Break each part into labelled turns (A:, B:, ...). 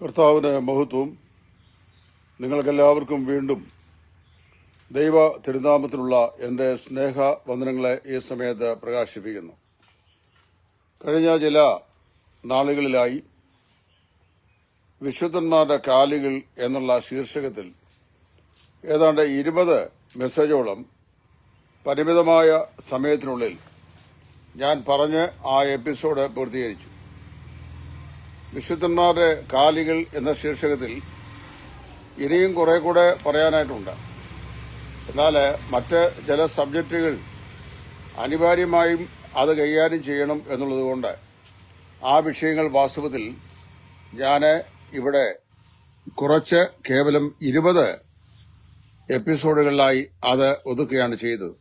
A: കർത്താവിന് മഹത്വം നിങ്ങൾക്കെല്ലാവർക്കും വീണ്ടും ദൈവ തിരുനാമത്തിലുള്ള എന്റെ സ്നേഹ വന്ദനങ്ങളെ ഈ സമയത്ത് പ്രകാശിപ്പിക്കുന്നു. കഴിഞ്ഞ ചില നാളുകളിലായി വിശുദ്ധന്മാരുടെ കാലുകൾ എന്നുള്ള ശീർഷകത്തിൽ ഏതാണ്ട് ഇരുപത് മെസ്സേജോളം പരിമിതമായ സമയത്തിനുള്ളിൽ ഞാൻ പറഞ്ഞ് ആ എപ്പിസോഡ് പൂർത്തീകരിച്ചു. വിശുദ്ധന്മാരുടെ കാലികൾ എന്ന ശീർഷകത്തിൽ ഇനിയും കുറെ കൂടെ പറയാനായിട്ടുണ്ട്. എന്നാൽ മറ്റ് ചില സബ്ജക്റ്റുകൾ അനിവാര്യമായും അത് കൈകാര്യം ചെയ്യണം എന്നുള്ളതുകൊണ്ട് ആ വിഷയങ്ങൾ വാസ്തവത്തിൽ ഞാൻ ഇവിടെ കുറച്ച് കേവലം ഇരുപത് എപ്പിസോഡുകളിലായി അത് ഒതുക്കുകയാണ് ചെയ്തത്.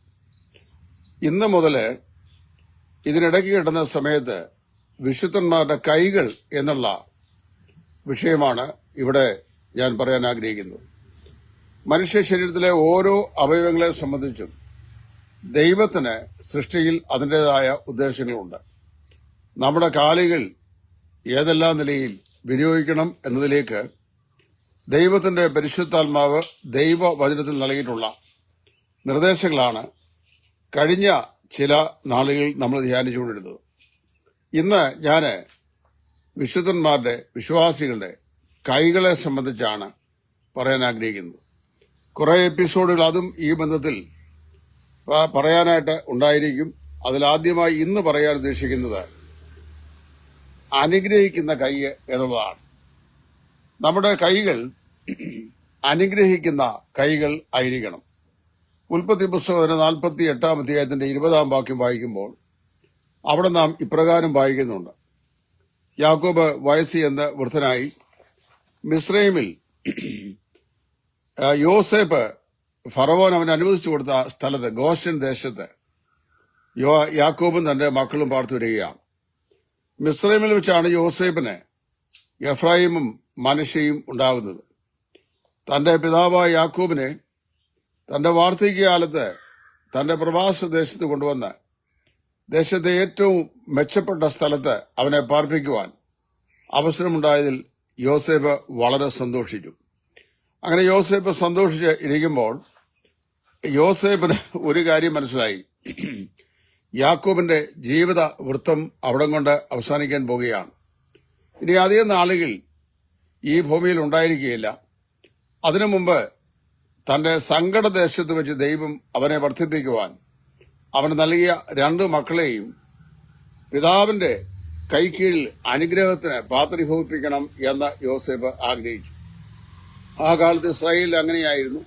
A: ഇന്ന് മുതൽ ഇതിനിടയ്ക്ക് കിട്ടുന്ന സമയത്ത് വിശുദ്ധന്മാരുടെ കൈകൾ എന്നുള്ള വിഷയമാണ് ഇവിടെ ഞാൻ പറയാൻ ആഗ്രഹിക്കുന്നത്. മനുഷ്യ ശരീരത്തിലെ ഓരോ അവയവങ്ങളെ സംബന്ധിച്ചും ദൈവത്തിന് സൃഷ്ടിയിൽ അതിന്റെതായ ഉദ്ദേശങ്ങളുണ്ട്. നമ്മുടെ കാലുകൾ ഏതെല്ലാം നിലയിൽ വിനിയോഗിക്കണം എന്നതിലേക്ക് ദൈവത്തിന്റെ പരിശുദ്ധാത്മാവ് ദൈവവചനത്തിൽ നൽകിയിട്ടുള്ള നിർദ്ദേശങ്ങളാണ് കഴിഞ്ഞ ചില നാളുകളിൽ നമ്മൾ ധ്യാനിച്ചുകൊണ്ടിരുന്നത്. ഇന്ന് ഞാൻ വിശുദ്ധന്മാരുടെ വിശ്വാസികളുടെ കൈകളെ സംബന്ധിച്ചാണ് പറയാൻ ആഗ്രഹിക്കുന്നത്. കുറെ എപ്പിസോഡുകൾ അതും ഈ ബന്ധത്തിൽ പറയാനായിട്ട് ഉണ്ടായിരിക്കും. അതിലാദ്യമായി ഇന്ന് പറയാൻ ഉദ്ദേശിക്കുന്നത് അനുഗ്രഹിക്കുന്ന കൈ എന്നുള്ളതാണ്. നമ്മുടെ കൈകൾ അനുഗ്രഹിക്കുന്ന കൈകൾ ആയിരിക്കണം. ഉൽപ്പത്തി പുസ്തകത്തിന് നാൽപ്പത്തി എട്ടാം അധ്യായത്തിന്റെ ഇരുപതാം വാക്യം വായിക്കുമ്പോൾ അവിടെ നാം ഇപ്രകാരം വായിക്കുന്നുണ്ട്. യാക്കോബ് വയസ്സി എന്ന വൃദ്ധനായി മിസ്രൈമിൽ യോസേപ്പ് ഫറവോൻ അവൻ അനുവദിച്ചു കൊടുത്ത സ്ഥലത്ത് ഗോഷൻ ദേശത്ത് യോ യാക്കോബും തന്റെ മക്കളും പാർത്തു വരികയാണ് മിസ്രൈമിൽ വെച്ചാണ് യോസേപ്പിന് എഫ്രായിമും മനുഷ്യയും ഉണ്ടാകുന്നത്. തന്റെ പിതാവായ യാക്കോബിനെ തന്റെ വാർദ്ധക്യകാലത്ത് തന്റെ പ്രവാസ ദേശത്ത് കൊണ്ടുവന്ന് ദേശത്തെ ഏറ്റവും മെച്ചപ്പെട്ട സ്ഥലത്ത് അവനെ പാർപ്പിക്കുവാൻ അവസരമുണ്ടായതിൽ യോസേപ്പ് വളരെ സന്തോഷിച്ചു അങ്ങനെ യോസേപ്പ് സന്തോഷിച്ച് ഇരിക്കുമ്പോൾ യോസേപ്പിന് ഒരു കാര്യം മനസ്സിലായി. യാക്കോബിന്റെ ജീവിത വൃത്തം അവിടം കൊണ്ട് അവസാനിക്കാൻ പോകുകയാണ് ഇനി അധികം നാളുകൾ ഈ ഭൂമിയിൽ ഉണ്ടായിരിക്കുകയില്ല. അതിനു മുമ്പ് തന്റെ സങ്കടദേശത്ത് വെച്ച് ദൈവം അവനെ വർദ്ധിപ്പിക്കുവാൻ അവന് നൽകിയ രണ്ട് മക്കളെയും പിതാവിന്റെ കൈക്കീഴിൽ അനുഗ്രഹത്തിന് പാത്രീഭവിപ്പിക്കണം എന്ന് യോസേഫ് ആഗ്രഹിച്ചു. ആ കാലത്ത് ഇസ്രായേലിൽ അങ്ങനെയായിരുന്നു.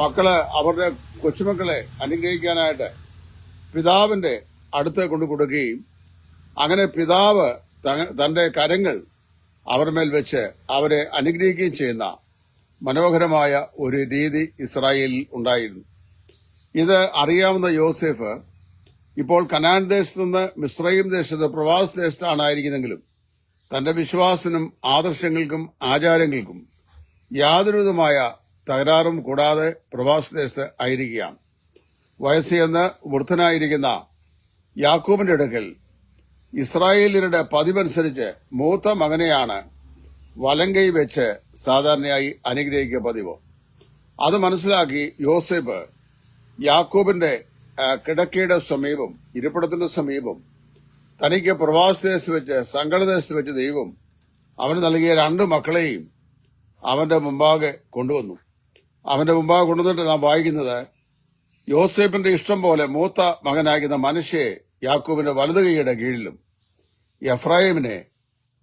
A: മക്കൾ അവരുടെ കൊച്ചുമക്കളെ അനുഗ്രഹിക്കാനായിട്ട് പിതാവിന്റെ അടുത്ത് കൊണ്ടു കൊടുക്കുകയും അങ്ങനെ പിതാവ് തന്റെ കരങ്ങൾ അവരുടെ മേൽ വെച്ച് അവരെ അനുഗ്രഹിക്കുകയും ചെയ്യുന്ന മനോഹരമായ ഒരു രീതി ഇസ്രായേലിൽ ഉണ്ടായിരുന്നു. ഇത് അറിയാവുന്ന യോസെഫ് ഇപ്പോൾ കനാൻ ദേശത്ത് നിന്ന് മിശ്രയും ദേശത്ത് പ്രവാസ ദേശത്താണായിരിക്കുന്നെങ്കിലും തന്റെ വിശ്വാസനും ആദർശങ്ങൾക്കും ആചാരങ്ങൾക്കും യാതൊരുവിധമായ തകരാറും കൂടാതെ പ്രവാസ ദേശത്ത് ആയിരിക്കുകയാണ്. വയസ്സെന്ന് വൃദ്ധനായിരിക്കുന്ന യാക്കൂബിന്റെ അടുക്കൽ ഇസ്രായേലിയരുടെ പതിവനുസരിച്ച് മൂത്ത മകനെയാണ് വലങ്കൈ വെച്ച് സാധാരണയായി അനുഗ്രഹിക്കുക പതിവ്. അത് മനസ്സിലാക്കി യോസേപ്പ് യാക്കോബിന്റെ കിടക്കയുടെ സമീപം ഇരിപ്പിടത്തിന്റെ സമീപം തനിക്ക് പ്രവാസദേശത്ത് വെച്ച് സങ്കടദേശത്ത് വെച്ച് ദൈവം അവന് നൽകിയ രണ്ട് മക്കളെയും അവന്റെ മുമ്പാകെ കൊണ്ടുവന്നു. അവന്റെ മുമ്പാകെ കൊണ്ടുവന്നിട്ട് നാം വായിക്കുന്നത് യോസേപ്പിന്റെ ഇഷ്ടം പോലെ മൂത്ത മകനാകുന്ന മനുഷ്യയെ യാക്കൂബിന്റെ വലത് കൈയുടെ കീഴിലും എഫ്രാഹിമിനെ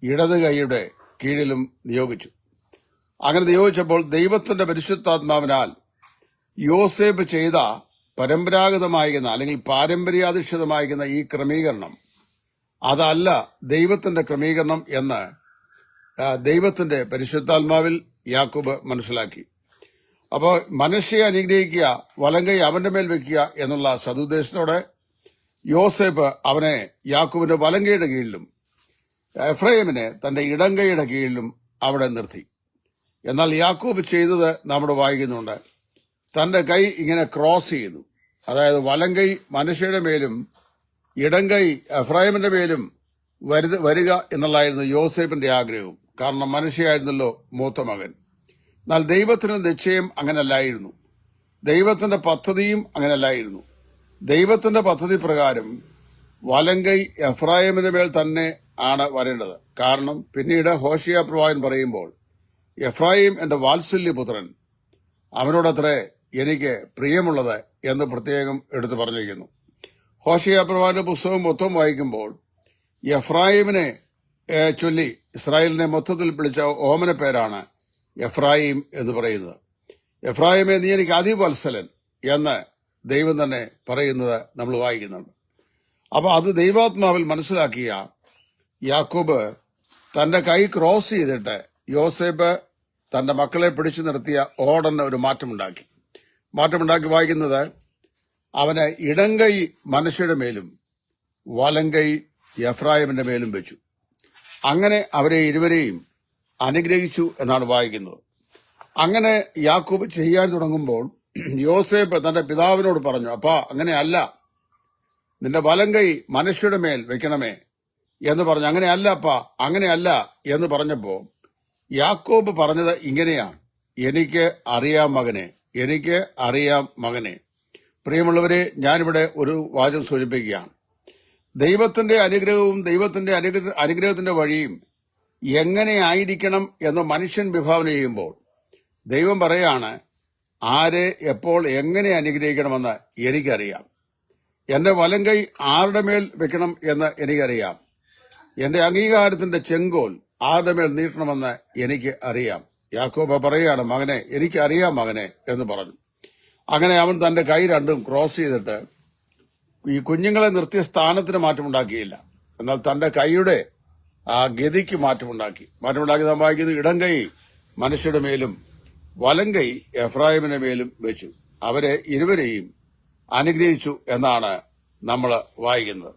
A: ഇടത് കൈയുടെ കീഴിലും നിയോഗിച്ചു. അങ്ങനെ നിയോഗിച്ചപ്പോൾ ദൈവത്തിന്റെ പരിശുദ്ധാത്മാവിനാൽ യോസേപ്പ് ചെയ്ത പരമ്പരാഗതമായിരിക്കുന്ന അല്ലെങ്കിൽ പാരമ്പര്യാധിഷ്ഠിതമായിരിക്കുന്ന ഈ ക്രമീകരണം അതല്ല ദൈവത്തിന്റെ ക്രമീകരണം എന്ന് ദൈവത്തിന്റെ പരിശുദ്ധാത്മാവിൽ യാക്കൂബ് മനസ്സിലാക്കി. അപ്പോൾ മനുഷ്യയെ അനുഗ്രഹിക്കുക വലങ്കൈ അവന്റെ മേൽ വെക്കുക എന്നുള്ള സതുദ്ദേശത്തോടെ യോസേബ് അവനെ യാക്കോബിന്റെ വലങ്കയുടെ കീഴിലും എഫ്രൈമിനെ തന്റെ ഇടങ്കയുടെ കീഴിലും അവിടെ നിർത്തി. എന്നാൽ യാക്കൂബ് ചെയ്തത് നമ്മുടെ വായിക്കുന്നുണ്ട്. തന്റെ കൈ ഇങ്ങനെ ക്രോസ് ചെയ്തു. അതായത് വലം കൈ മനുഷ്യയുടെ മേലും ഇടം കൈ എഫ്രാഹിമിന്റെ മേലും വരുത വരിക എന്നുള്ളതായിരുന്നു യോസേഫിന്റെ ആഗ്രഹവും. കാരണം മനുഷ്യയായിരുന്നല്ലോ മൂത്ത മകൻ. എന്നാൽ ദൈവത്തിന് നിശ്ചയം അങ്ങനല്ലായിരുന്നു. ദൈവത്തിന്റെ പദ്ധതിയും അങ്ങനല്ലായിരുന്നു. ദൈവത്തിന്റെ പദ്ധതി പ്രകാരം വലങ്കൈ എഫ്രാഹിമിന്റെ മേൽ തന്നെ ആണ് വരേണ്ടത്. കാരണം പിന്നീട് ഹോഷിയ പ്രവാചകൻ പറയുമ്പോൾ എഫ്രാഹിം എന്റെ വാത്സല്യപുത്രൻ. അവനോടത്രേ എനിക്ക് പ്രിയമുള്ളത് എന്ന് പ്രത്യേകം എടുത്തു പറഞ്ഞിരിക്കുന്നു. ഹോഷിയ പ്രവാന്റെ പുസ്തകം മൊത്തം വായിക്കുമ്പോൾ എഫ്രായിമിനെ ചൊല്ലി ഇസ്രായേലിനെ മൊത്തത്തിൽ വിളിച്ച ഓമന പേരാണ് എഫ്രായിം എന്ന് പറയുന്നത്. എഫ്രായിമെ നീ എനിക്ക് അതിവത്സലൻ എന്ന് ദൈവം തന്നെ പറയുന്നത് നമ്മൾ വായിക്കുന്നുണ്ട്. അപ്പോൾ അത് ദൈവാത്മാവിൽ മനസ്സിലാക്കിയ യാക്കോബ് തന്റെ കൈ ക്രോസ് ചെയ്തിട്ട് യോസേബ് തന്റെ മക്കളെ പിടിച്ചു നിർത്തിയ ഓടന് ഒരു മാറ്റമുണ്ടാക്കി. മാറ്റമുണ്ടാക്കി വായിക്കുന്നത് അവന് ഇടങ്കൈ മനുഷ്യരുടെ മേലും വലങ്കൈ എഫ്രായിമിന്റെ മേലും വെച്ചു. അങ്ങനെ അവരെ ഇരുവരെയും അനുഗ്രഹിച്ചു എന്നാണ് വായിക്കുന്നത്. അങ്ങനെ യാക്കൂബ് ചെയ്യാൻ തുടങ്ങുമ്പോൾ യോസേപ്പ് തന്റെ പിതാവിനോട് പറഞ്ഞു അപ്പാ അങ്ങനെയല്ല. നിന്റെ വലങ്കൈ മനുഷ്യരുടെ മേൽ വെക്കണമേ എന്ന് പറഞ്ഞു. അങ്ങനെയല്ല അപ്പാ അങ്ങനെയല്ല എന്ന് പറഞ്ഞപ്പോ യാക്കോബ് പറഞ്ഞത് ഇങ്ങനെയാണ്. എനിക്ക് അറിയാം മകനെ. എനിക്ക് അറിയാം മകനെ. പ്രിയമുള്ളവരെ ഞാനിവിടെ ഒരു വാചകം സൂചിപ്പിക്കുകയാണ്. ദൈവത്തിന്റെ അനുഗ്രഹവും ദൈവത്തിന്റെ അനുഗ്രഹത്തിന്റെ വഴിയും എങ്ങനെ ആയിരിക്കണം എന്ന് മനുഷ്യൻ വിഭാവന ചെയ്യുമ്പോൾ ദൈവം പറയാണ് ആരെ എപ്പോൾ എങ്ങനെ അനുഗ്രഹിക്കണമെന്ന് എനിക്കറിയാം. എന്റെ വലം കൈ ആരുടെ മേൽ വെക്കണം എന്ന് എനിക്കറിയാം. എന്റെ അംഗീകാരത്തിന്റെ ചെങ്കോൽ ആരുടെ മേൽ നീട്ടണമെന്ന് എനിക്ക് അറിയാം. യാക്കോബ പറയുകയാണ് മകനെ എനിക്കറിയാം മകനെ എന്ന് പറഞ്ഞു. അങ്ങനെ അവൻ തന്റെ കൈ രണ്ടും ക്രോസ് ചെയ്തിട്ട് ഈ കുഞ്ഞുങ്ങളെ നിർത്തിയ സ്ഥാനത്തിന് മാറ്റമുണ്ടാക്കിയില്ല എന്നാൽ തന്റെ കൈയുടെ ആ ഗതിക്ക് മാറ്റമുണ്ടാക്കി മാറ്റമുണ്ടാക്കി നാം വായിക്കുന്നത് ഇടം കൈ മനുഷ്യരുടെ മേലും വലം കൈ എഫ്രാഹിമിന്റെ മേലും വെച്ചു. അവരെ ഇരുവരെയും അനുഗ്രഹിച്ചു എന്നാണ് നമ്മൾ വായിക്കുന്നത്.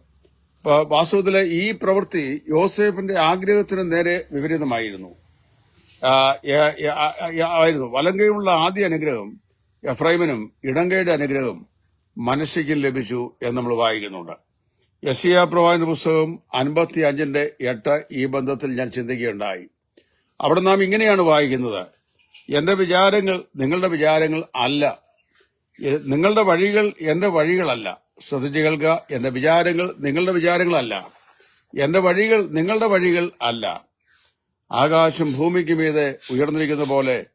A: വാസ്തവത്തിലെ ഈ പ്രവൃത്തി യോസേഫിന്റെ ആഗ്രഹത്തിന് നേരെ വിപരീതമായിരുന്നു. ആയിരുന്നു. വലങ്കയുള്ള ആദ്യ അനുഗ്രഹം എഫ്രൈമിനും ഇടങ്കയുടെ അനുഗ്രഹം മനസ്സിക്കും ലഭിച്ചു എന്ന് നമ്മൾ വായിക്കുന്നുണ്ട്. യസിയ പ്രവാചന പുസ്തകം അൻപത്തി അഞ്ചിന്റെ എട്ട് ഈ ബന്ധത്തിൽ ഞാൻ ചിന്തിക്കുകയുണ്ടായി. അവിടെ നാം ഇങ്ങനെയാണ് വായിക്കുന്നത്. എന്റെ വിചാരങ്ങൾ നിങ്ങളുടെ വിചാരങ്ങൾ അല്ല. നിങ്ങളുടെ വഴികൾ എന്റെ വഴികളല്ല. ശ്രദ്ധിച്ചു കേൾക്കുക. എന്റെ വിചാരങ്ങൾ നിങ്ങളുടെ വിചാരങ്ങളല്ല. എന്റെ വഴികൾ നിങ്ങളുടെ വഴികൾ അല്ല. ആകാശം ഭൂമിക്ക് മീതെ ഉയർന്നിരിക്കുന്ന പോലെ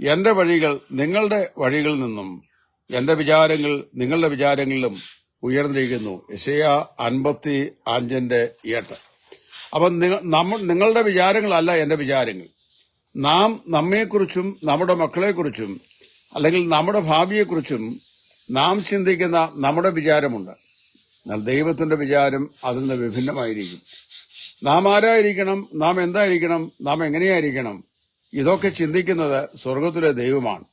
A: എന്റെ വഴികൾ നിങ്ങളുടെ വഴികളിൽ നിന്നും എന്റെ വിചാരങ്ങൾ നിങ്ങളുടെ വിചാരങ്ങളിലും ഉയർന്നിരിക്കുന്നു. ഇഷയ അൻപത്തി അഞ്ചിന്റെ എട്ട്. അപ്പം നമ്മൾ നിങ്ങളുടെ വിചാരങ്ങളല്ല എന്റെ വിചാരങ്ങൾ. നാം നമ്മെക്കുറിച്ചും നമ്മുടെ മക്കളെക്കുറിച്ചും അല്ലെങ്കിൽ നമ്മുടെ ഭാവിയെക്കുറിച്ചും നാം ചിന്തിക്കുന്ന നമ്മുടെ വിചാരമുണ്ട്. എന്നാൽ ദൈവത്തിന്റെ വിചാരം അതിൽ നിന്ന് വിഭിന്നമായിരിക്കും. നാം ആരായിരിക്കണം? നാം എന്തായിരിക്കണം? നാം എങ്ങനെയായിരിക്കണം? ഇതൊക്കെ ചിന്തിക്കുന്നത് സ്വർഗത്തിലെ ദൈവമാണ്.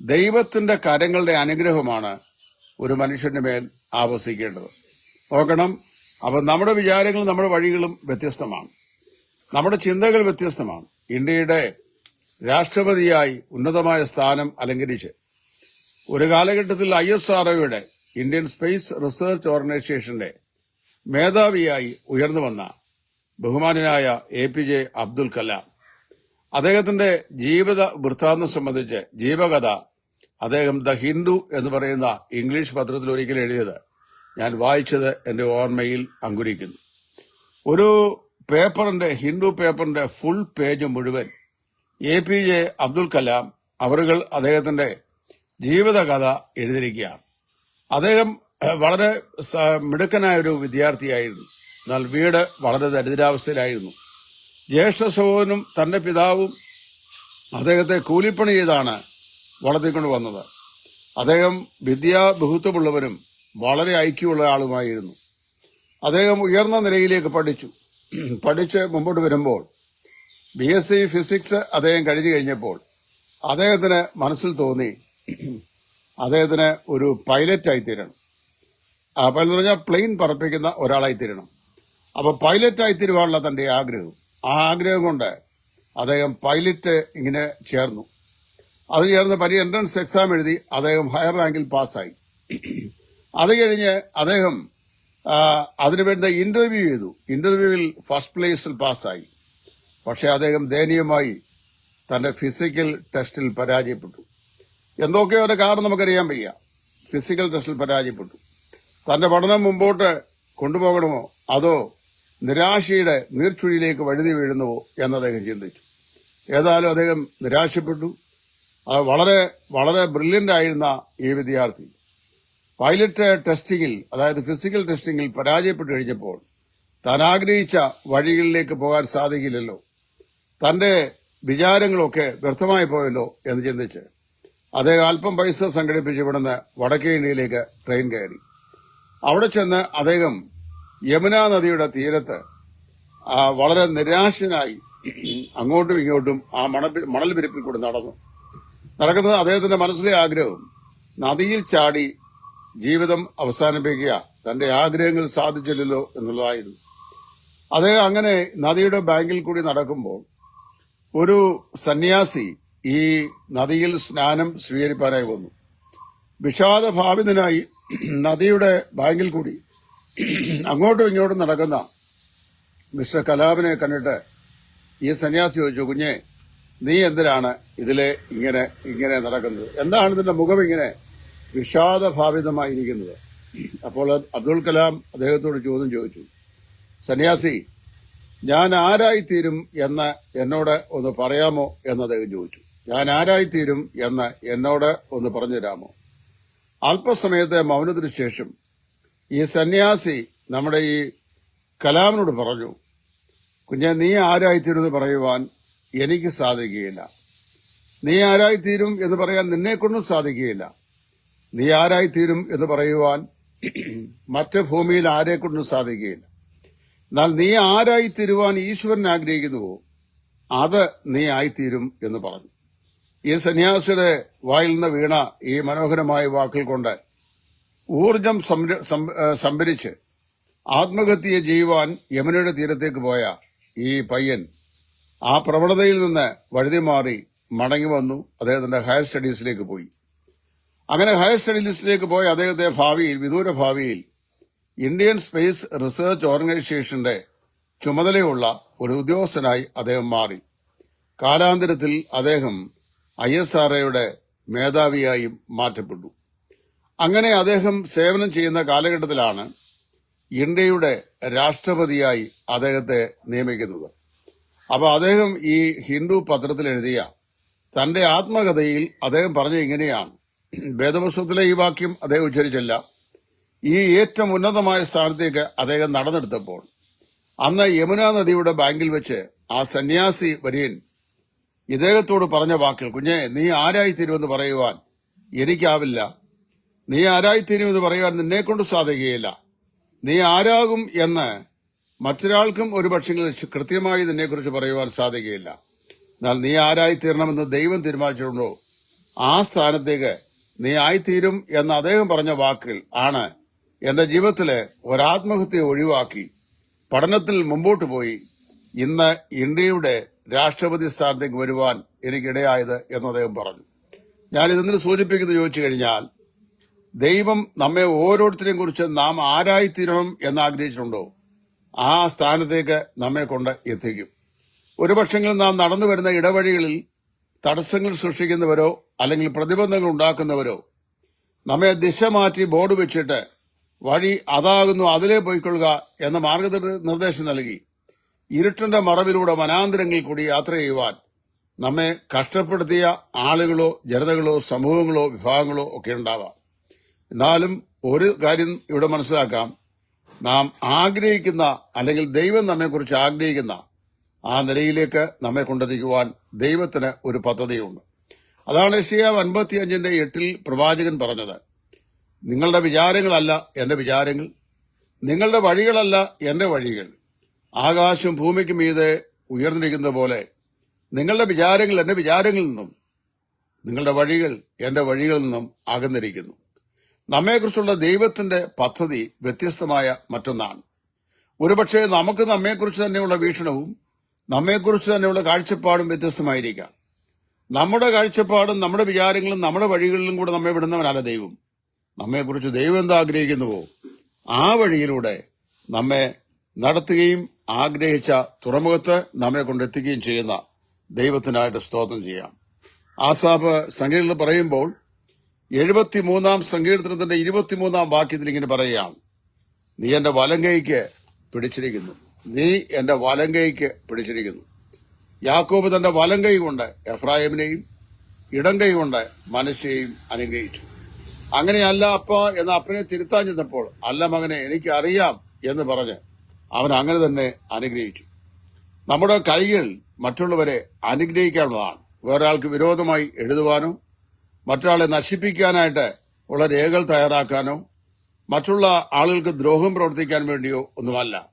A: ദൈവത്തിന്റെ കാര്യങ്ങളുടെ അനുഗ്രഹമാണ് ഒരു മനുഷ്യന്റെ മേൽ ആവസിക്കേണ്ടത്. നോക്കണം അപ്പൊ നമ്മുടെ വിചാരങ്ങളും നമ്മുടെ വഴികളും വ്യത്യസ്തമാണ്. നമ്മുടെ ചിന്തകൾ വ്യത്യസ്തമാണ്. ഇന്ത്യയുടെ രാഷ്ട്രപതിയായി ഉന്നതമായ സ്ഥാനം അലങ്കരിച്ച് ഒരു കാലഘട്ടത്തിൽ ഐ എസ് ആർഒയുടെ ഇന്ത്യൻ സ്പേസ് റിസർച്ച് ഓർഗനൈസേഷന്റെ മേധാവിയായി ഉയർന്നു വന്ന ബഹുമാനായ A P J Abdul Kalam. അദ്ദേഹത്തിന്റെ ജീവിത വൃത്താന്തം സംബന്ധിച്ച് ജീവകഥ അദ്ദേഹം ദ ഹിന്ദു എന്ന് പറയുന്ന ഇംഗ്ലീഷ് പത്രത്തിൽ ഒരിക്കൽ എഴുതിയത്. ഞാൻ വായിച്ചത് എന്റെ ഓർമ്മയിൽ അങ്കുരിക്കുന്നു. ഒരു പേപ്പറിന്റെ ഹിന്ദു പേപ്പറിന്റെ ഫുൾ പേജ് മുഴുവൻ A P J Abdul Kalam അവറുകൾ അദ്ദേഹത്തിന്റെ ജീവിതകഥ എഴുതിയിരിക്കുകയാണ്. അദ്ദേഹം വളരെ മിടുക്കനായ ഒരു വിദ്യാർത്ഥിയായിരുന്നു. എന്നാൽ വീട് വളരെ ദരിദ്രാവസ്ഥയിലായിരുന്നു. ജ്യേഷ്ഠ സഹോദരനും തന്റെ പിതാവും അദ്ദേഹത്തെ കൂലിപ്പണി ചെയ്താണ് വളർത്തിക്കൊണ്ട് വന്നത്. അദ്ദേഹം വിദ്യാബഹുത്വമുള്ളവരും വളരെ ഐക്യമുള്ള ആളുമായിരുന്നു. അദ്ദേഹം ഉയർന്ന നിലയിലേക്ക് പഠിച്ചു. പഠിച്ച് മുമ്പോട്ട് വരുമ്പോൾ ബി എസ് സി ഫിസിക്സ് അദ്ദേഹം കഴിഞ്ഞു കഴിഞ്ഞപ്പോൾ അദ്ദേഹത്തിന് മനസ്സിൽ തോന്നി അദ്ദേഹത്തിന് ഒരു പൈലറ്റായി തീരണം. പൈലറ്റ് പറഞ്ഞാൽ പ്ലെയിൻ പറപ്പിക്കുന്ന ഒരാളായി തീരണം. അപ്പൊ പൈലറ്റായി തീരുവാനുള്ള തന്റെ ആഗ്രഹം ആ ആഗ്രഹം കൊണ്ട് അദ്ദേഹം പൈലറ്റ് ഇങ്ങനെ ചേർന്നു. അത് ചേർന്ന് പരി എൻട്രൻസ് എക്സാം എഴുതി അദ്ദേഹം ഹയർ റാങ്കിൽ പാസ്സായി. അത് കഴിഞ്ഞ് അദ്ദേഹം അതിനു അതിനുവേണ്ട ഇന്റർവ്യൂ ചെയ്തു. ഇന്റർവ്യൂവിൽ ഫസ്റ്റ് പ്ലേസിൽ പാസ്സായി. പക്ഷെ അദ്ദേഹം ദയനീയമായി തന്റെ ഫിസിക്കൽ ടെസ്റ്റിൽ പരാജയപ്പെട്ടു. എന്തൊക്കെയോ ഒരു കാരണം നമുക്കറിയാൻ വയ്യ. ഫിസിക്കൽ ടെസ്റ്റിൽ പരാജയപ്പെട്ടു. തന്റെ പഠനം മുമ്പോട്ട് കൊണ്ടുപോകണമോ? അതോ നിരാശയുടെ നീർച്ചുഴിയിലേക്ക് വഴുതി വീഴുന്നുവോ എന്ന് അദ്ദേഹം ചിന്തിച്ചു. ഏതായാലും അദ്ദേഹം നിരാശപ്പെട്ടു. വളരെ വളരെ ബ്രില്യന്റ് ആയിരുന്ന ഈ വിദ്യാർത്ഥി. പൈലറ്റ് ടെസ്റ്റിംഗിൽ അതായത് ഫിസിക്കൽ ടെസ്റ്റിംഗിൽ പരാജയപ്പെട്ടു കഴിഞ്ഞപ്പോൾ താൻ ആഗ്രഹിച്ച വഴികളിലേക്ക് പോകാൻ സാധിക്കില്ലല്ലോ. തന്റെ വിചാരങ്ങളൊക്കെ വ്യർത്ഥമായി പോയല്ലോ എന്ന് ചിന്തിച്ച് അദ്ദേഹം അല്പം പൈസ സംഘടിപ്പിച്ച് ഇവിടുന്ന് വടക്കേ ഇന്ത്യയിലേക്ക് ട്രെയിൻ കയറി. അവിടെ ചെന്ന് അദ്ദേഹം യമുനാ നദിയുടെ തീരത്ത് വളരെ നിരാശനായി അങ്ങോട്ടും ഇങ്ങോട്ടും ആ മണൽ വിരിപ്പിൽ കൂടി നടന്നു. നടക്കുന്നത് അദ്ദേഹത്തിന്റെ മനസ്സിലെ ആഗ്രഹം നദിയിൽ ചാടി ജീവിതം അവസാനിപ്പിക്കുക തന്റെ ആഗ്രഹങ്ങൾ സാധിച്ചില്ലല്ലോ എന്നുള്ളതായിരുന്നു. അദ്ദേഹം അങ്ങനെ നദിയുടെ ബാങ്കിൽ കൂടി നടക്കുമ്പോൾ ഒരു സന്യാസി ഈ നദിയിൽ സ്നാനം സ്വീകരിപ്പാനായി വന്നു. വിഷാദഭാവിതനായി നദിയുടെ ബാങ്കിൽ കൂടി അങ്ങോട്ടും ഇങ്ങോട്ടും നടക്കുന്ന മിസ്റ്റർ കലാമിനെ കണ്ടിട്ട് ഈ സന്യാസി ചോദിച്ചു കുഞ്ഞെ നീ എന്തിനാണ് ഇതിലെ ഇങ്ങനെ ഇങ്ങനെ നടക്കുന്നത്? എന്താണ് ഇതിന്റെ മുഖം ഇങ്ങനെ വിഷാദഭാവിതമായിരിക്കുന്നത്? അപ്പോൾ അബ്ദുൾ കലാം അദ്ദേഹത്തോട് ചോദ്യം ചോദിച്ചു സന്യാസി ഞാൻ ആരായിത്തീരും എന്ന് എന്നോട് ഒന്ന് പറയാമോ? എന്ന് അദ്ദേഹം ചോദിച്ചു ഞാൻ ആരായിത്തീരും എന്ന് എന്നോട് ഒന്ന് പറഞ്ഞു തരാമോ അല്പസമയത്തെ മൗനത്തിനു ശേഷം ഈ സന്യാസി നമ്മുടെ ഈ കലാമിനോട് പറഞ്ഞു കുഞ്ഞെ നീ ആരായിത്തീരും എന്ന് പറയുവാൻ എനിക്ക് സാധിക്കുകയില്ല. നീ ആരായിത്തീരും എന്ന് പറയാൻ നിന്നെക്കൊണ്ടും സാധിക്കുകയില്ല. നീ ആരായിത്തീരും എന്ന് പറയുവാൻ മറ്റ് ഭൂമിയിൽ ആരെക്കൊണ്ടും സാധിക്കുകയില്ല. എന്നാൽ നീ ആരായിത്തീരുവാൻ ഈശ്വരൻ ആഗ്രഹിക്കുന്നുവോ അത് നീ ആയിത്തീരും എന്ന് പറഞ്ഞു. ഈ സന്യാസിയുടെ വായിൽ നിന്ന് വീണ ഈ മനോഹരമായ വാക്കുകൾ കൊണ്ട് ഊർജം സംഭരിച്ച് ആത്മഹത്യ ചെയ്യുവാൻ യമനയുടെ തീരത്തേക്ക് പോയ ഈ പയ്യൻ ആ പ്രവണതയിൽ നിന്ന് വഴുതി മാറി മടങ്ങി വന്നു. അദ്ദേഹത്തിന്റെ ഹയർ സ്റ്റഡീസിലേക്ക് പോയി. അങ്ങനെ ഹയർ സ്റ്റഡീസിലേക്ക് പോയ അദ്ദേഹത്തെ ഭാവിയിൽ വിദൂര ഭാവിയിൽ ഇന്ത്യൻ സ്പേസ് റിസർച്ച് ഓർഗനൈസേഷന്റെ ചുമതലയുള്ള ഒരു ഉദ്യോഗസ്ഥനായി അദ്ദേഹം മാറി. കാലാന്തരത്തിൽ അദ്ദേഹം ഐ എസ് ആർ ഒയുടെ മേധാവിയായും മാറ്റപ്പെട്ടു. അങ്ങനെ അദ്ദേഹം സേവനം ചെയ്യുന്ന കാലഘട്ടത്തിലാണ് ഇന്ത്യയുടെ രാഷ്ട്രപതിയായി അദ്ദേഹത്തെ നിയമിക്കുന്നത്. അപ്പൊ അദ്ദേഹം ഈ ഹിന്ദു പത്രത്തിൽ എഴുതിയ തന്റെ ആത്മകഥയിൽ അദ്ദേഹം പറഞ്ഞ ഇങ്ങനെയാണ്. വേദപുസ്തകത്തിലെ ഈ വാക്യം അദ്ദേഹം ഉച്ചരിച്ചില്ല. ഈ ഏറ്റവും ഉന്നതമായ സ്ഥാനത്തേക്ക് അദ്ദേഹം നടന്നെടുത്തപ്പോൾ അന്ന് യമുന നദിയുടെ ബാങ്കിൽ വെച്ച് ആ സന്യാസി വര്യൻ ഇദ്ദേഹത്തോട് പറഞ്ഞ വാക്കിൽ കുഞ്ഞെ നീ ആരായിത്തീരുമെന്ന് പറയുവാൻ എനിക്കാവില്ല. നീ ആരായിത്തീരുമെന്ന് പറയുവാൻ നിന്നെ കൊണ്ട് സാധിക്കുകയില്ല. നീ ആരാകും എന്ന് മറ്റൊരാൾക്കും ഒരു പക്ഷേ കൃത്യമായി നിന്നെക്കുറിച്ച് പറയുവാൻ സാധിക്കുകയില്ല. എന്നാൽ നീ ആരായി ആരായിത്തീരണമെന്ന് ദൈവം തീരുമാനിച്ചിട്ടുണ്ടോ? ആ സ്ഥാനത്തേക്ക് നീ ആയിത്തീരും എന്ന് അദ്ദേഹം പറഞ്ഞ വാക്കുകൾ ആണ്. എന്റെ ജീവിതത്തിലെ ഒരാത്മഹത്യ ഒഴിവാക്കി. പഠനത്തിൽ മുമ്പോട്ട് പോയി. ഇന്ന് ഇന്ത്യയുടെ രാഷ്ട്രപതി സ്ഥാനത്തേക്ക് വരുവാൻ എനിക്കിടയായത് എന്ന് അദ്ദേഹം പറഞ്ഞു. ഞാൻ ഇതെന്തിനു സൂചിപ്പിക്കുന്നത് ചോദിച്ചു കഴിഞ്ഞാൽ ദൈവം നമ്മെ ഓരോരുത്തരെയും കുറിച്ച് നാം ആരായിത്തീരണം എന്ന് ആഗ്രഹിച്ചിട്ടുണ്ടോ? ആ സ്ഥാനത്തേക്ക് നമ്മെ കൊണ്ട് എത്തിക്കും. ഒരു പക്ഷെങ്കിൽ നാം നടന്നു വരുന്ന ഇടവഴികളിൽ തടസ്സങ്ങൾ സൃഷ്ടിക്കുന്നവരോ അല്ലെങ്കിൽ പ്രതിബന്ധങ്ങൾ ഉണ്ടാക്കുന്നവരോ നമ്മെ ദിശ മാറ്റി ബോർഡ് വെച്ചിട്ട് വഴി അതാകുന്നു അതിലേ പോയിക്കൊള്ളുക എന്ന മാർഗനിർദ്ദേശം നൽകി. ഇരുട്ടിന്റെ മറവിലൂടെ വനാന്തരങ്ങളിൽ കൂടി യാത്ര ചെയ്യുവാൻ നമ്മെ കഷ്ടപ്പെടുത്തിയ ആളുകളോ ജനതകളോ സമൂഹങ്ങളോ വിഭാഗങ്ങളോ ഒക്കെ ഉണ്ടാവാം. എന്നാലും ഒരു കാര്യം ഇവിടെ മനസ്സിലാക്കാം. നാം ആഗ്രഹിക്കുന്ന അല്ലെങ്കിൽ ദൈവം നമ്മെക്കുറിച്ച് ആഗ്രഹിക്കുന്ന ആ നിലയിലേക്ക് നമ്മെ കൊണ്ടെത്തിക്കുവാൻ ദൈവത്തിന് ഒരു പദ്ധതിയുണ്ട്. അതാണ് ഏഷ്യ അൻപത്തി അഞ്ചിന്റെ എട്ടിൽ പ്രവാചകൻ പറഞ്ഞത്. നിങ്ങളുടെ വിചാരങ്ങളല്ല എന്റെ വിചാരങ്ങൾ. നിങ്ങളുടെ വഴികളല്ല എന്റെ വഴികൾ. ആകാശം ഭൂമിക്ക് മീതെ ഉയർന്നിരിക്കുന്ന പോലെ നിങ്ങളുടെ വിചാരങ്ങൾ എന്റെ വിചാരങ്ങളിൽ നിന്നും നിങ്ങളുടെ വഴികൾ എന്റെ വഴികളിൽ നിന്നും അകന്നിരിക്കുന്നു. നമ്മെക്കുറിച്ചുള്ള ദൈവത്തിന്റെ പദ്ധതി വ്യത്യസ്തമായ മറ്റൊന്നാണ്. ഒരുപക്ഷെ നമുക്ക് നമ്മെക്കുറിച്ച് തന്നെയുള്ള വീക്ഷണവും നമ്മെക്കുറിച്ച് തന്നെയുള്ള കാഴ്ചപ്പാടും വ്യത്യസ്തമായിരിക്കാം. നമ്മുടെ കാഴ്ചപ്പാടും നമ്മുടെ വിചാരങ്ങളും നമ്മുടെ വഴികളിലും കൂടെ നമ്മെ വിടുന്നവനല്ല ദൈവം. നമ്മെക്കുറിച്ച് ദൈവം എന്താ ആഗ്രഹിക്കുന്നുവോ ആ വഴിയിലൂടെ നമ്മെ നടത്തുകയും ആഗ്രഹിച്ച തുറമുഖത്ത് നമ്മെ കൊണ്ടെത്തിക്കുകയും ചെയ്യുന്ന ദൈവത്തിനായിട്ട് സ്തോത്രം ചെയ്യാം. ആസാബ് സംഗീതങ്ങൾ പറയുമ്പോൾ എഴുപത്തിമൂന്നാം സങ്കീർത്തനത്തിന്റെ ഇരുപത്തിമൂന്നാം വാക്യത്തിൽ ഇങ്ങനെ പറയുകയാണ്. നീ എന്റെ വലങ്കൈക്ക് പിടിച്ചിരിക്കുന്നു. നീ എന്റെ വലങ്കൈക്ക് പിടിച്ചിരിക്കുന്നു. യാക്കോബ് തന്റെ വലങ്കൈ കൊണ്ട് എഫ്രായിമിനെയും ഇടങ്കൈ കൊണ്ട് മനസ്സെയും അനുഗ്രഹിച്ചു. അങ്ങനെയല്ല അപ്പ എന്ന അപ്പനെ തിരുത്താൻ ചെന്നപ്പോൾ അല്ല മകനെ എനിക്ക് അറിയാം എന്ന് പറഞ്ഞ് അവൻ അങ്ങനെ തന്നെ അനുഗ്രഹിച്ചു. നമ്മുടെ കൈകൾ മറ്റുള്ളവരെ അനുഗ്രഹിക്കാനുള്ളതാണ്. വേറൊരാൾക്ക് വിരോധമായി എഴുതുവാനോ മറ്റൊരാളെ നശിപ്പിക്കാനായിട്ട് ഉള്ള രേഖകൾ തയ്യാറാക്കാനോ മറ്റുള്ള ആളുകൾക്ക് ദ്രോഹം പ്രവർത്തിക്കാൻ വേണ്ടിയോ ഒന്നുമല്ല.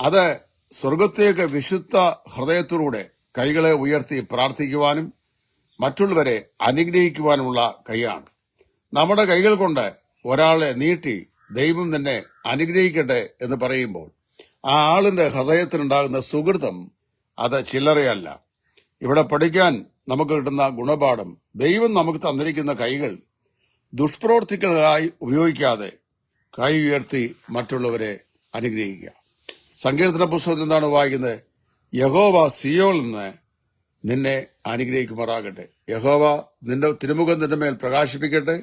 A: അത് സ്വർഗത്തേക്ക് വിശുദ്ധ ഹൃദയത്തിലൂടെ കൈകളെ ഉയർത്തി പ്രാർത്ഥിക്കുവാനും മറ്റുള്ളവരെ അനുഗ്രഹിക്കുവാനുമുള്ള കൈയാണ്. നമ്മുടെ കൈകൾ കൊണ്ട് ഒരാളെ നീട്ടി ദൈവം തന്നെ അനുഗ്രഹിക്കട്ടെ എന്ന് പറയുമ്പോൾ ആ ആളിന്റെ ഹൃദയത്തിനുണ്ടാകുന്ന സുഹൃത്തം അത് ചില്ലറയല്ല. ഇവിടെ പഠിക്കാൻ നമുക്ക് കിട്ടുന്ന ഗുണപാഠം ദൈവം നമുക്ക് തന്നിരിക്കുന്ന കൈകൾ ദുഷ്പ്രവർത്തികളായി ഉപയോഗിക്കാതെ കൈ ഉയർത്തി മറ്റുള്ളവരെ അനുഗ്രഹിക്കുക. സങ്കീർത്തന പുസ്തകത്തിൽ നിന്നാണ് വായിക്കുന്നത് യഹോവ സിയോൾ നിന്ന് നിന്നെ അനുഗ്രഹിക്കുമാറാകട്ടെ. യഹോവ നിന്റെ തിരുമുഖം നിന്റെ മേൽ പ്രകാശിപ്പിക്കട്ടെ.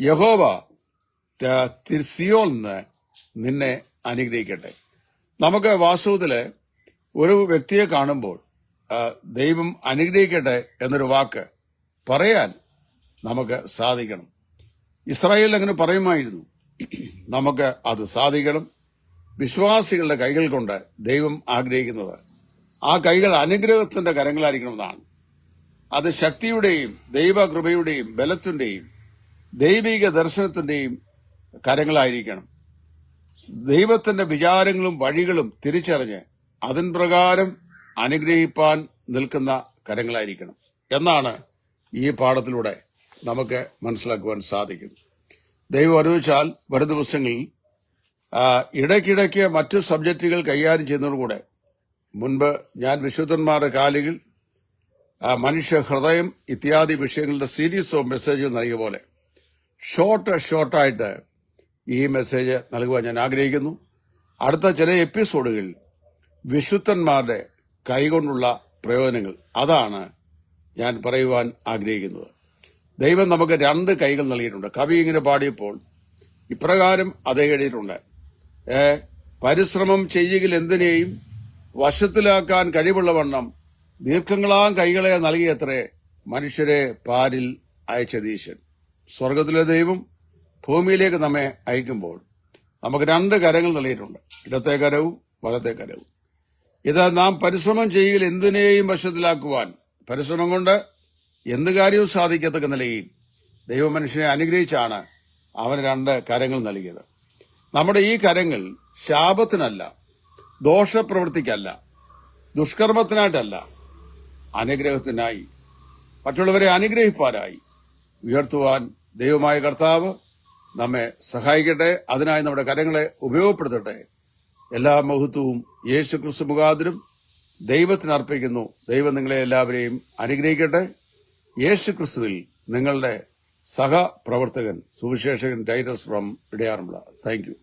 A: യഹോവ സിയോൾ നിന്ന് നിന്നെ അനുഗ്രഹിക്കട്ടെ. നമുക്ക് വാസ്തവത്തിൽ ഒരു വ്യക്തിയെ കാണുമ്പോൾ ദൈവം അനുഗ്രഹിക്കട്ടെ എന്നൊരു വാക്ക് പറയാൻ നമുക്ക് സാധിക്കണം. ഇസ്രായേൽ അങ്ങനെ പറയുമായിരുന്നു. നമുക്ക് അത് സാധിക്കണം. വിശ്വാസികളുടെ കൈകൾ കൊണ്ട് ദൈവം ആഗ്രഹിക്കുന്നത്. ആ കൈകൾ അനുഗ്രഹത്തിന്റെ കരങ്ങളായിരിക്കണമെന്നാണ്. അത് ശക്തിയുടെയും ദൈവകൃപയുടെയും ബലത്തിന്റെയും ദൈവിക ദർശനത്തിന്റെയും കരങ്ങളായിരിക്കണം. ദൈവത്തിന്റെ വിചാരങ്ങളും വഴികളും തിരിച്ചറിഞ്ഞ് അതിൻ പ്രകാരം അനുഗ്രഹിപ്പാൻ നിൽക്കുന്ന കരങ്ങളായിരിക്കണം എന്നാണ് ഈ പാഠത്തിലൂടെ നമുക്ക് മനസ്സിലാക്കുവാൻ സാധിക്കും ദൈവം അനുവദിച്ചാൽ വരും ദിവസങ്ങളിൽ ഇടയ്ക്കിടയ്ക്ക് മറ്റു സബ്ജക്റ്റുകൾ കൈകാര്യം ചെയ്യുന്നതോടുകൂടെ മുൻപ് ഞാൻ വിശുദ്ധന്മാരുടെ കാലികൾ മനുഷ്യ ഹൃദയം ഇത്യാദി വിഷയങ്ങളുടെ സീരീസ് ഓഫ് മെസ്സേജുകൾ നൽകിയ പോലെ ഷോർട്ട് ഷോർട്ടായിട്ട് ഈ മെസ്സേജ് നൽകുവാൻ ഞാൻ ആഗ്രഹിക്കുന്നു. അടുത്ത ചില എപ്പിസോഡുകളിൽ വിശുദ്ധന്മാരുടെ കൈകൊണ്ടുള്ള പ്രയോജനങ്ങൾ. അതാണ് ഞാൻ പറയുവാൻ ആഗ്രഹിക്കുന്നത്. ദൈവം നമുക്ക് രണ്ട് കൈകൾ നൽകിയിട്ടുണ്ട്. കവി ഇങ്ങനെ പാടിയപ്പോൾ ഇപ്രകാരം അതേ എഴുതിയിട്ടുണ്ട്. പരിശ്രമം ചെയ്യുകിൽ എന്തിനേയും വശത്തിലാക്കാൻ കഴിവുള്ള വണ്ണം ദീർഘങ്ങളാം കൈകളെ നൽകിയത്രേ മനുഷ്യരെ പാരിൽ അയച്ചതീശൻ സ്വർഗത്തിലെ ദൈവം ഭൂമിയിലേക്ക് നമ്മെ അയക്കുമ്പോൾ നമുക്ക് രണ്ട് കരങ്ങൾ നൽകിയിട്ടുണ്ട്. ഇടത്തെ കരവും വലത്തെ കരവും. ഇത് നാം പരിശ്രമം ചെയ്യുകയിൽ എന്തിനേയും വശത്തിലാക്കുവാൻ. പരിശ്രമം കൊണ്ട് എന്ത് കാര്യവും സാധിക്കത്തക്ക നിലയിൽ ദൈവമനുഷ്യനെ അനുഗ്രഹിച്ചാണ് അവന് രണ്ട് കരങ്ങൾ നൽകിയത്. നമ്മുടെ ഈ കരങ്ങൾ ശാപത്തിനല്ല ദോഷപ്രവൃത്തിക്കല്ല ദുഷ്കർമ്മത്തിനായിട്ടല്ല അനുഗ്രഹത്തിനായി. മറ്റുള്ളവരെ അനുഗ്രഹിപ്പാനായി ഉയർത്തുവാൻ ദൈവമായ കർത്താവ് നമ്മെ സഹായിക്കട്ടെ. അതിനായി നമ്മുടെ കരങ്ങളെ ഉപയോഗപ്പെടുത്തട്ടെ. എല്ലാ മഹത്വവും യേശു ക്രിസ്തു മുഖാതിരും ദൈവത്തിന് അർപ്പിക്കുന്നു. ദൈവം നിങ്ങളെ എല്ലാവരെയും അനുഗ്രഹിക്കട്ടെ. യേശു ക്രിസ്തുവിൽ നിങ്ങളുടെ സഹപ്രവർത്തകൻ സുവിശേഷകൻ ടൈറ്റസ് ഫ്രം ഇടയാറുമുള്ള താങ്ക് യു